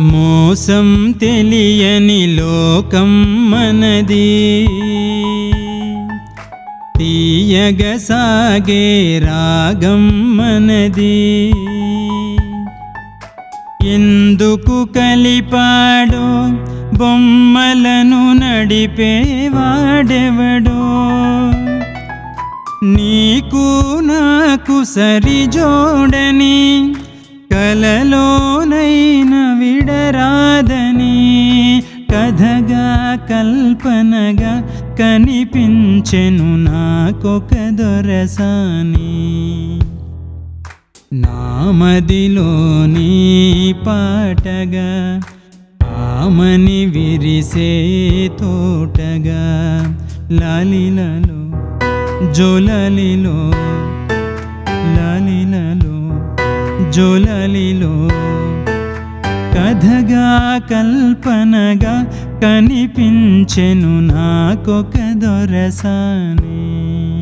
మోసం తెలియని లోకం మనది. తీయగ సాగే రాగం మనది. ఎందుకు కలిపాడో బొమ్మలను నడిపేవాడెవడో? నీకు నాకు సరిజోడని కలలోనై కల్పనగా కనిపించెను నాకొక దొరసాని. నామదిలోని పాటగా ఆమని విరిసే తోటగా లాలిలలో జోలలిలో లాలిలలో జోలలిలో. కథగా కల్పనగా కనిపించెను నాకొక దొరసానే.